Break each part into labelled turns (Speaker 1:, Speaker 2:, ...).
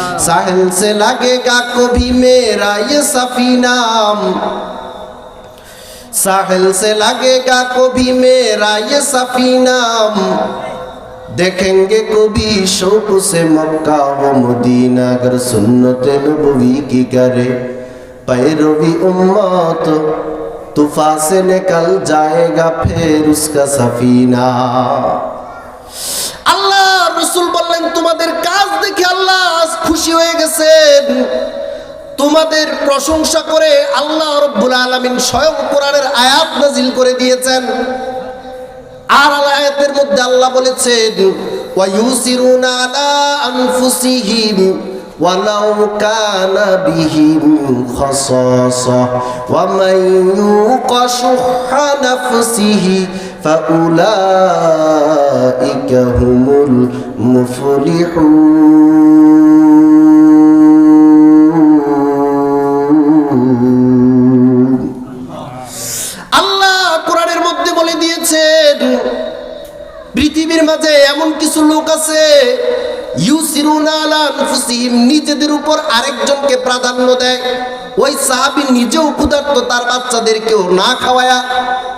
Speaker 1: साहिल से लगेगा कभी मेरा ये सफीना साहिल से लगेगा कभी मेरा ये सफीना देखेंगे कभी शौक से मक्का व मदीना अगर सुन्नत नबवी की करे पैरवी उम्मत तूफा से निकल जाएगा फिर उसका सफीना আল্লাহ রসুল বললেন খুশি হয়ে গেছেন তোমাদের প্রশংসা করে আল্লাহ রব্বুল আলমিন স্বয়ং কোরআনের আয়াত নাজিল করে দিয়েছেন আর আয়াতের মধ্যে আল্লাহ বলেছেন ওয়ায়ুসিরুনা আলা আনফুসিহিম ولو كان بهم خصاصة ومن يوق شح نفسه فأولئك هم المفلحون আল্লাহ কোরআনের মধ্যে বলে দিয়েছেন, পৃথিবীর মাঝে এমন কিছু লোক আছে নিজেদের উপর আরেকজনকে প্রাধান্য দেয়। ওই সাহাবি নিজেও ক্ষুধার্ত, তার বাচ্চাদেরকেও না খাওয়ায়া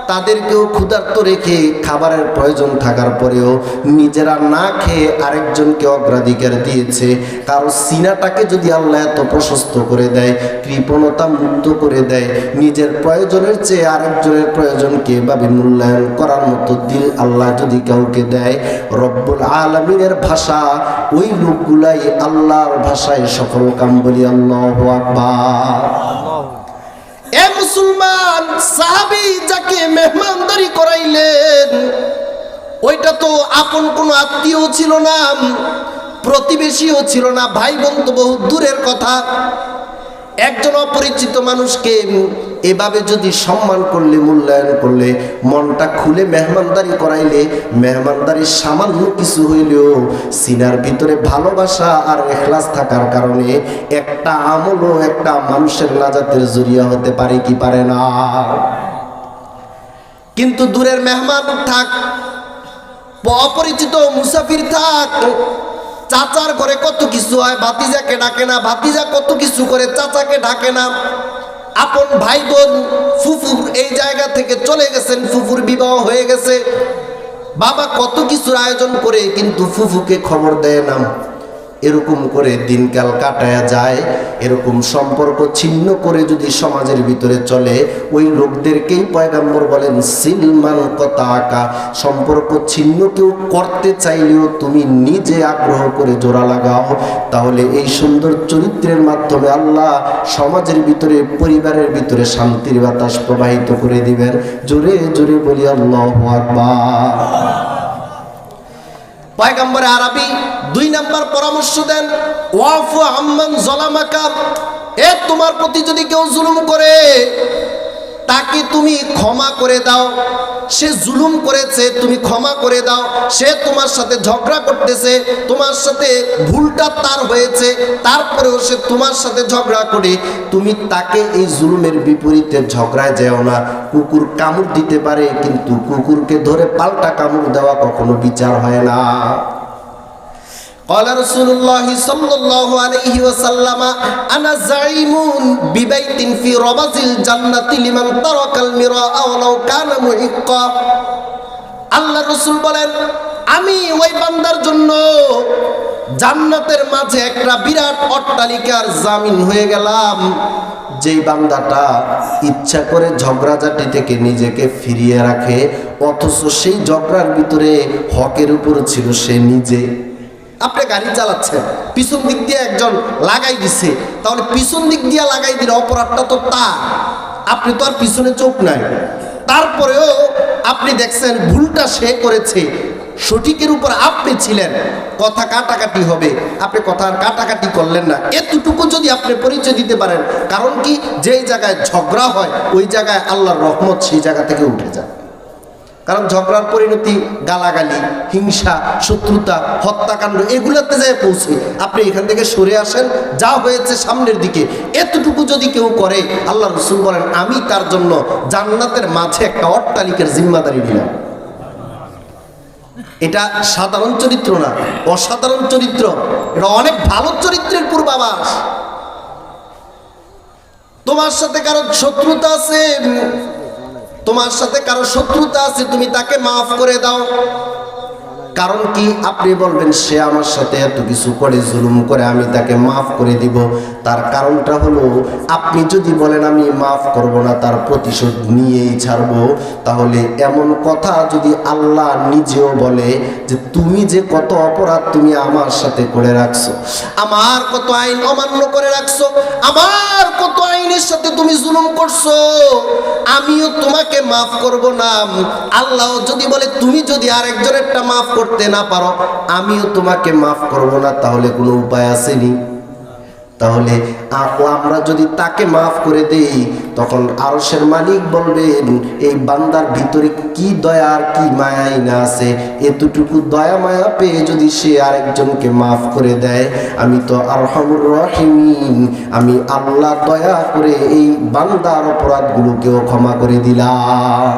Speaker 1: তাদেরকেও ক্ষুধার্ত রেখে খাবারের প্রয়োজন থাকার পরেও নিজেরা না খেয়ে আরেকজনকে অগ্রাধিকার দিয়েছে। কারও সিনাটাকে যদি আল্লাহ এত প্রশস্ত করে দেয়, কৃপণতা মুক্ত করে দেয়, নিজের প্রয়োজনের চেয়ে আরেকজনের প্রয়োজনকে এভাবে মূল্যায়ন করার মতো দিল আল্লাহ যদি কাউকে দেয়, রব্বুল আলমিনের ভাষা, ওই লোকগুলাই আল্লাহর ভাষায় সফল কাম বলি আল্লাহ আকবার। এ মুসলমান, সাহাবি যাকে মেহমানদারি করাইলেন, ওইটা তো আপন কোনো আত্মীয় ছিল না, প্রতিবেশীও ছিল না ভাই বন্ধু বহু দূরের কথা। একজন অপরিচিত মানুষকে এভাবে যদি সম্মান করলে, মূল্যায়ন করলে, মনটা খুলে মেহমানদারি করাইলে, মেহমানদারির সামান্য কিছু হইলেও সিনার ভিতরে ভালোবাসা আর এখলাস থাকার কারণে একটা আমলও একটা মানুষের নাজাতের জরিয়া হতে পারে কি পারে না। কিন্তু দূরের মেহমান থাক, অপরিচিত মুসাফির থাক, চাচার ঘরে কত কিছু হয়, ভাতিজাকে ডাকে না, ভাতিজা কত কিছু করে, চাচাকে ডাকে না। আপন ভাই বোন ফুফুর এই জায়গা থেকে চলে গেছেন, ফুফুর বিবাহ হয়ে গেছে। বাবা কত কিছুর আয়োজন করে, কিন্তু ফুফুকে খবর দেয় না। এরকম করে দিনকাল কাটায়া যায়, এরকম সম্পর্ক ছিন্ন করে যদি সমাজের ভিতরে চলে, ওই লোকদেরকেই পয়গাম্বর বলেন সিলমান কথা আঁকা সম্পর্ক ছিন্ন কেউ করতে চাইলেও তুমি নিজে আগ্রহ করে জোড়া লাগাও। তাহলে এই সুন্দর চরিত্রের মাধ্যমে আল্লাহ সমাজের ভিতরে, পরিবারের ভিতরে শান্তির বাতাস প্রবাহিত করে দিবেন। জোরে জোরে বলি আল্লাহ আকবার। পয়গম্বর আরবি দুই নাম্বার পরামর্শ দেন, ওয়াফু আম্মান জলামাকা। এ তোমার প্রতি যদি কেউ জুলুম করে তাকে তুমি ক্ষমা করে দাও। সে জুলুম করেছে, তুমি ক্ষমা করে দাও। সে তোমার সাথে ঝগড়া করতেছে, তোমার সাথে ভুলটা তার হয়েছে, তারপরেও সে তোমার সাথে ঝগড়া করে। তুমি তাকে এই জুলুমের বিপরীতে ঝগড়ায় যেও না। কুকুর কামড় দিতে পারে, কিন্তু কুকুরকে ধরে পাল্টা কামড় দেওয়া কখনো বিচার হয় না। قال رسول الله صلى الله عليه وسلم انا زعيم ببيت في ربز الجنه لمن ترك المراء ولو كان محقا আল্লাহ রসুল বলেন আমি ওই বান্দার জন্য জান্নাতের মাঝে একটা বিরাট অট্টালিকার জামিন হয়ে গেলাম যেই বান্দাটা ইচ্ছা করে ঝগড়াঝাটি থেকে নিজেকে ফিরিয়ে রাখে অথচ সেই ঝগড়ার ভিতরে হকের উপর ছিল সে নিজে আপনি গাড়ি চালাচ্ছেন, পিছন দিক দিয়ে একজন লাগাই দিছে, তাহলে পিছন দিক দিয়ে লাগাই দিলে অপরাধটা তো তার। আপনি তো আর পিছনে চোখ নাই। তারপরেও আপনি দেখছেন ভুলটা সে করেছে। সঠিকের উপর আপনি ছিলেন, কথা কাটাকাটি হবে। আপনি কথা আর কাটাকাটি করলেন না। এতটুকু যদি আপনি পরিচয় দিতে পারেন, কারণ কি, যেই জায়গায় ঝগড়া হয়, ওই জায়গায় আল্লাহর রহমত সেই জায়গা থেকে উঠে যায়। কারণ ঝগড়ার পরিণতি, গালাগালি, হিংসা, শত্রুতা, হত্যাকাণ্ড, এগুলোতে যায় পৌঁছে। আপনি এখান থেকে সরে আসেন, যা হয়েছে সামনের দিকে। এতটুকু যদি কেউ করে, আল্লাহ রসুল বলেন, আমি তার জন্য জান্নাতের মাঝে একটা অট্টালিকার জিম্মাদারি নিলাম। এটা সাধারণ চরিত্র না, অসাধারণ চরিত্র। এটা অনেক ভালো চরিত্রের পূর্ব দূতাবাস তোমার সাথে কারও শত্রুতা আছে? তোমার সাথে কারও শত্রুতা আছে তুমি তাকে মাফ করে দাও। কারণ কি? আপনি বলবেন, সে আমার সাথে এত কিছু করে, জুলুম করে, আমি তাকে মাফ করে দিব। তার কারণটা হলো, আপনি যদি বলেন, আমি মাফ করব না, তার প্রতিশোধ নিয়েই ছাড়বো, তাহলে এমন কথা যদি আল্লাহ নিজেও বলে যে, তুমি যে কত অপরাধ তুমি আমার সাথে করে রাখছো, আমার কত আইন অমান্য করে রাখছো, আমার কত আইনের সাথে তুমি জুলুম করছ, আমিও তোমাকে মাফ করব না। আল্লাহ যদি বলে, তুমি যদি আরেকজনেরটা মাফ করতে না পারো, আমিও তোমাকে মাফ করব না, তাহলে কোনো উপায় আসেনি। তাহলে আমরা যদি তাকে মাফ করে দেই, তখন আরশের মালিক বলবেন, এই বান্দার ভিতরে কি দয়া আর কি মায়াই না আছে? এতটুকু দয়া মায়া পেয়ে যদি সে আরেকজনকে মাফ করে দেয়, আমি তো আরহামুর রহিমিন, আমি আল্লাহ দয়া করে এই বান্দার অপরাধগুলোকেও ক্ষমা করে দিলাম।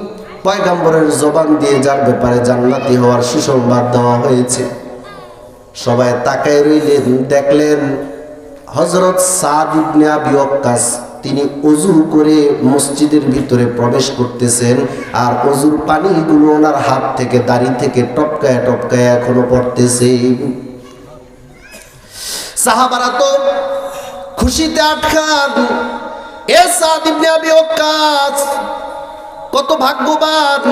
Speaker 1: পয়গম্বরের জবান দিয়ে যার ব্যাপারে জান্নাতি হওয়ার সুসংবাদ দেওয়া হয়েছে। সবাই তাকায় রইলেন, দেখলেন হজরত সাদ তিনি অজু করে মসজিদের ভিতরে প্রবেশ করতেছেন আর অজুর পানিগুলো ওনার হাত থেকে, দাড়ি থেকে টপকায় টপকায় এখনও পড়তেছে। সাহাবারা তো খুশিতে আটখান এ সাদ ইবনে কত ভাগ্যবান।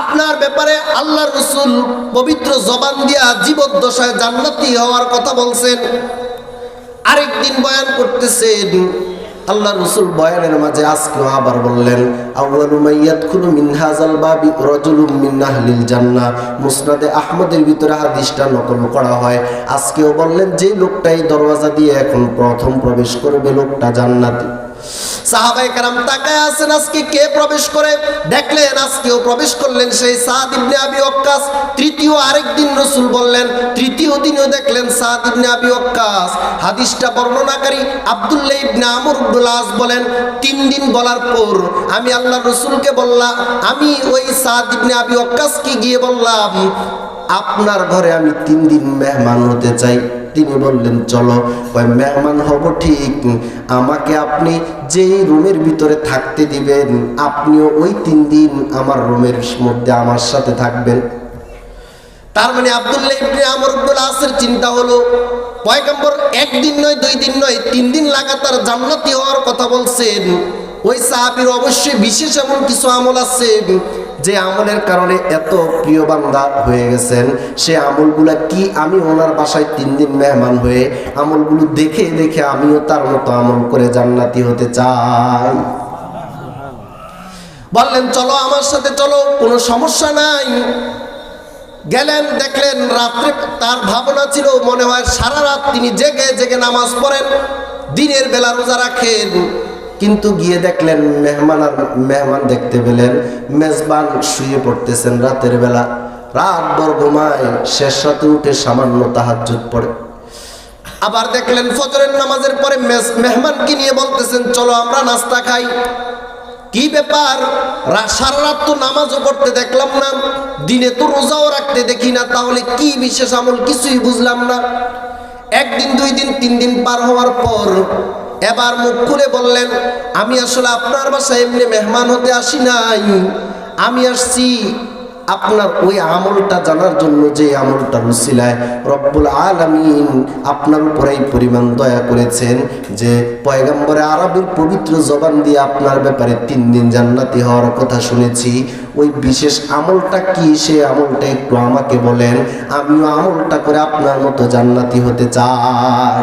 Speaker 1: আপনার ব্যাপারে আল্লাহ রসুল পবিত্র জবান দিয়া জীবদ্দশায় জান্নাতি হওয়ার কথা বলছেন। আরেকদিন বয়ান করতেছেন। আল্লাহ রসুল বয়ানের মাঝে আজকেও আবার বললেন, আউয়ালু মাইয়াদখুলু মিন হাযাল বাবি রাজুলুম মিন আহলিল জান্নাহ মুসনাদে আহমদের ভিতরে হাদিসটা নকল করা হয়। আজকেও বললেন, যে লোকটা এই দরওয়াজা দিয়ে এখন প্রথম প্রবেশ করবে, লোকটা জান্নাতি। সাহাবাই কারাম তাকায় আজকে কে প্রবেশ করে? প্রবেশ করলেন সেই ইবনে আবি তৃতীয় রসুল বললেন, তৃতীয় দেখলেন ইবনে আবি হাদিসটা বর্ণনাকারী বলেন, তিন দিন বলার পর আমি আল্লাহ রসুলকে বললাম, আমি ওই সাদ ইবনে আবি ওয়াক্কাসকে গিয়ে বললাম, আপনার ঘরে আমি তিন দিন মেহমান হতে চাই। তিনি বললেন, চলো কয় মেহমান হব ঠিক। আমাকে আপনি যেই রুমের ভিতরে থাকতে দিবেন, আপনিও ওই তিন দিন আমার রুমের মধ্যে আমার সাথে থাকবেন। তার মানে আব্দুল্লাহ ইবনে আমর ইবনুল আসের চিন্তা হলো, পয়গম্বর একদিন নয়, দুই দিন নয়, তিন দিন লাগাতার জান্নাতি হওয়ার কথা বলছেন। ওই সাহাবীর অবশ্যই বিশেষ এমন কিছু আমল আছে। যে আমলের কারণে এত প্রিয় বান্দা হয়ে গেছেন, সে আমলগুলো কি আমি ওনার বাসায় তিন দিন মেহমান হয়ে আমলগুলো দেখে দেখে আমিও তার মতো আমল করে জান্নাতি হতে চাই? বললেন, চলো আমার সাথে, চলো, কোনো সমস্যা নাই। গেলেন, দেখলেন, রাত্রে তার ভাবনা ছিল, মনে হয় সারা রাত তিনি জেগে জেগে নামাজ পড়েন, দিনের বেলা রোজা রাখেন। কিন্তু গিয়ে দেখলেন মেহমান আর মেহমান দেখতে পেলেন, মেজবান শুয়ে পড়তেছেন রাতের বেলা। রাত ভর ঘুমায়, শেষ রাতে উঠে সামান্য তাহাজ্জুদ পড়ে। আবার দেখলেন ফজরের নামাজের পরে মেহমানকে নিয়ে বলতেছেন, চলো আমরা নাস্তা খাই। কি ব্যাপার? সারা রাত তো নামাজও পড়তে দেখলাম না। দিনে তো রোজাও রাখতে দেখি না। তাহলে কি বিশেষ আমল? কিছুই বুঝলাম না। একদিন, দুই দিন, তিন দিন পার হওয়ার পর এবার মুখ খুলে বললেন, আমি আসলে আপনার বাসায় এমনি মেহমান হতে আসি নাই। আমি আসছি আপনার ওই আমলটা জানার জন্য যে আমলটা রুসিলায় রব্বুল আলামিন আপনার উপর এই পরিমাণ দয়া করেছেন যে পয়গম্বরে আরবের পবিত্র জবান দিয়ে আপনার ব্যাপারে তিন দিন জান্নাতি হওয়ার কথা শুনেছি। ওই বিশেষ আমলটা কি? সে আমলটা একটু আমাকে বলেন। আমিও আমলটা করে আপনার মতো জান্নাতি হতে চাই।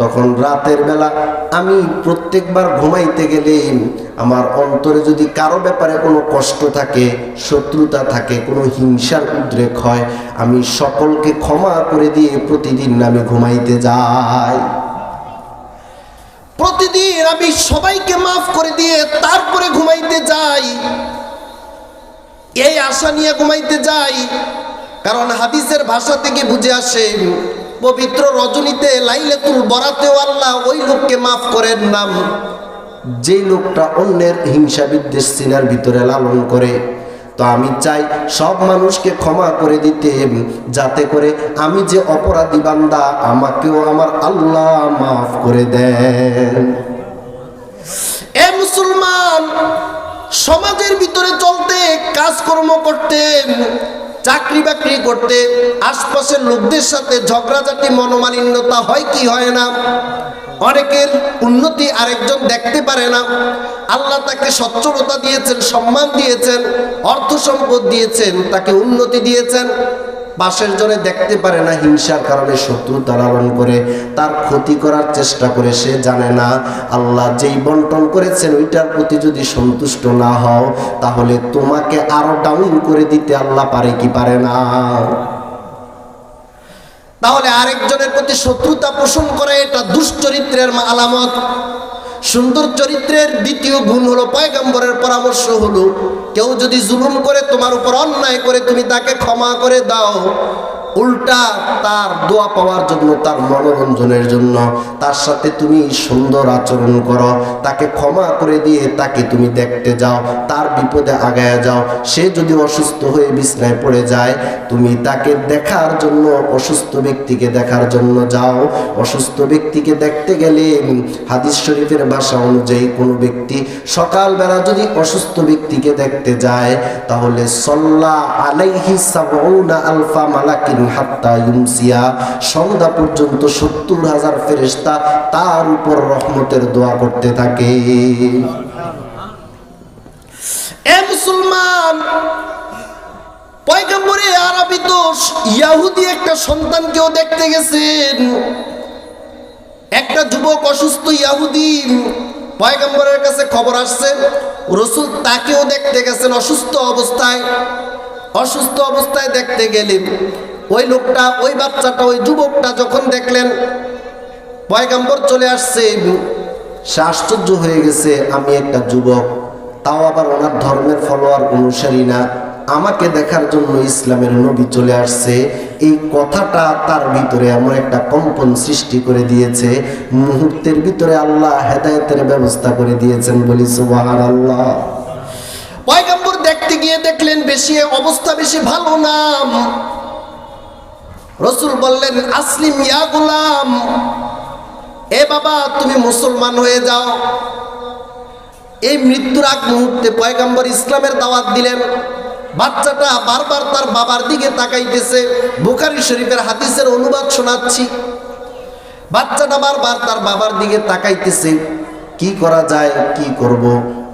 Speaker 1: তখন রাতের বেলা আমি প্রত্যেকবার ঘুমাইতে গেলে আমার অন্তরে যদি কারও ব্যাপারে কোনো কষ্ট থাকে, শত্রুতা থাকে, কোনো হিংসার উদ্রেক হয়, আমি সকলকে ক্ষমা করে দিয়ে প্রতিদিন আমি ঘুমাইতে যাই। প্রতিদিন আমি সবাইকে মাফ করে দিয়ে তারপরে ঘুমাইতে যাই। এই আশা নিয়ে ঘুমাইতে যাই, কারণ হাদিসের ভাষা থেকে বুঝে আসে পবিত্র রজনীতে লাইলাতুল বরাতেও আল্লাহ ওই লোককে মাফ করেন নাম। যে লোকটা অন্যের হিংসা বিদ্বেষ সিনার ভিতরে লালন করে, তো আমি চাই সব মানুষকে ক্ষমা করে দিতে, যাতে করে আমি যে অপরাধী বান্দা, আমাকেও আমার আল্লাহ মাফ করে দেন। এ মুসলমান, সমাজের ভিতরে চলতে, কাজকর্ম করতে চাকরি বাকরি করতে আশপাশের লোকদের সাথে ঝগড়াঝাটি, মনোমালিন্যতা হয় কি হয় না? অনেকের উন্নতি আরেকজন দেখতে পারে না। আল্লাহ তাকে সচ্ছলতা দিয়েছেন, সম্মান দিয়েছেন, অর্থ সম্পদ দিয়েছেন, তাকে উন্নতি দিয়েছেন। পাশের জনে দেখতে পারে না হিংসার কারণে শত্রুতা লালন করে, তার ক্ষতি করার চেষ্টা করে, সে জানে না। আল্লাহ যেই বন্টন করেছেন, ওইটার প্রতি যদি সন্তুষ্ট না হও, তাহলে তোমাকে আরও ডাউন করে দিতে আল্লাহ পারে কি পারে না? তাহলে আরেকজনের প্রতি শত্রুতা পোষণ করে, এটা দুশ্চরিত্রের আলামত। সুন্দর চরিত্রের দ্বিতীয় গুণ হলো পয়গম্বরের পরামর্শ হলো, কেউ যদি জুলুম করে তোমার উপর অন্যায় করে তুমি তাকে ক্ষমা করে দাও। উল্টা তার দোয়া পাওয়ার জন্য, তার মনোরঞ্জনের জন্য, তার সাথে তুমি সুন্দর আচরণ করো, তাকে ক্ষমা করে দিয়ে তাকে তুমি দেখতে যাও, তার বিপদে আগায় যাও। সে যদি অসুস্থ হয়ে বিছনায় পড়ে যায়, তুমি তাকে দেখার জন্য, অসুস্থ ব্যক্তিকে দেখার জন্য যাও। অসুস্থ ব্যক্তিকে দেখতে গেলে, হাদিস শরীফের ভাষা অনুযায়ী কোনো ব্যক্তি সকালবেলা যদি অসুস্থ ব্যক্তিকে দেখতে যায়, তাহলে সল্লা আলাইহি সাবউনা আলফা মালাকিন সন্ধ্যা পর্যন্ত সত্তর হাজার ফেরেশতা তার উপর রহমতের দোয়া করতে থাকে। এ মুসলমান একটা যুবক অসুস্থ ইয়াহুদি, পয়গম্বরের কাছে খবর আসছে, রসুল তাকেও দেখতে গেছেন অসুস্থ অবস্থায়। অসুস্থ অবস্থায় দেখতে গেলেন। ওই লোকটা, ওই বাচ্চাটা, ওই যুবকটা যখন দেখলেন, পয়গাম্বর চলে আসছে, সে আশ্চর্য হয়ে গেছে, আমি একটা যুবক, তাও আবার ওনার ধর্মের ফলোয়ার অনুসারী না। আমাকে দেখার জন্য ইসলামের নবী চলে আসছে। এই কথাটা তার ভিতরে এমন একটা কম্পন সৃষ্টি করে দিয়েছে। মুহূর্তের ভিতরে আল্লাহ হেদায়তের ব্যবস্থা করে দিয়েছেন বলি সুবাহ আল্লাহ পয়গাম্বর দেখতে গিয়ে দেখলেন, বেশি অবস্থা বেশি ভালো না। রসুল বললেন, আসলিম ইয়া গুলাম। এ বাবা, তুমি মুসলমান হয়ে যাও। এই মৃত্যুর আগ মুহূর্তে পয়গাম্বর ইসলামের দাওয়াত দিলেন। বাচ্চাটা বারবার তার বাবার দিকে তাকাইতেছে। বুখারি শরীফের হাদিসের অনুবাদ শোনাচ্ছি। বাচ্চাটা বারবার তার বাবার দিকে তাকাইতেছে। কি করা যায়, কি করব?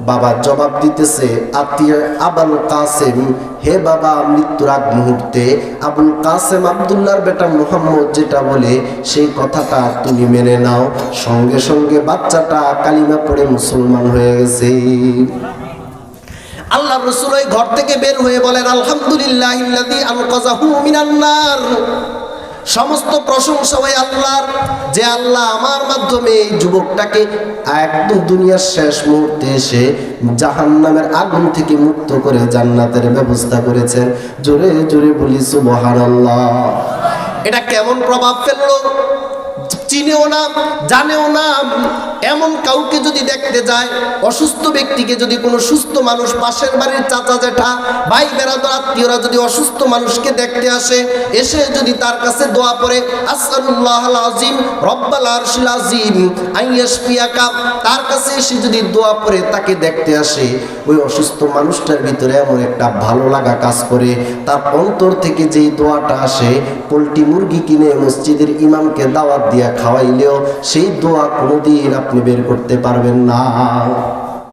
Speaker 1: বাবা জবাব দিতেছে, আত্মীয় আবুল কাসেম, হে বাবা, মৃত্যুর আগ মুহূর্তে আবুল কাসেম আবদুল্লাহর বেটা মোহাম্মদ যেটা বলে, সেই কথাটা তুমি মেনে নাও। সঙ্গে সঙ্গে বাচ্চাটা কালিমা পড়ে মুসলমান হয়ে গেছে। আল্লাহ রসুল ওই ঘর থেকে বের হয়ে বলেন, আলহামদুলিল্লাহ মিনান্নার সমস্ত প্রশংসা হয় আল্লাহর, যে আল্লাহ আমার মাধ্যমে এই যুবকটাকে একদম দুনিয়ার শেষ মুহূর্তে এসে জাহান নামের আগুন থেকে মুক্ত করে জান্নাতের ব্যবস্থা করেছেন জোরে জোরে বলি, সুবহানাল্লাহ। এটা কেমন প্রভাব ফেলল? চিনেও না, জানেও না। এমন কাউকে যদি দেখতে যায়, অসুস্থ ব্যক্তিকে যদি কোনো সুস্থ মানুষ, পাশের বাড়ির চাচা জেঠা, ভাই বেড়াদর আত্মীয়রা যদি অসুস্থ মানুষকে দেখতে আসে, এসে যদি তার কাছে দোয়া পড়ে, আসসালুল্লাহ আজিম রব্বাল আরশিল আজিম তার কাছে এসে যদি দোয়া পড়ে, তাকে দেখতে আসে, ওই অসুস্থ মানুষটার ভিতরে এমন একটা ভালো লাগা কাজ করে। তার অন্তর থেকে যেই দোয়াটা আসে, পোলট্রি মুরগি কিনে মসজিদের ইমামকে দাওয়াত দিয়া খাওয়াইলেও সেই দোয়া কোনোদিন আপনি বের করতে পারবেন না।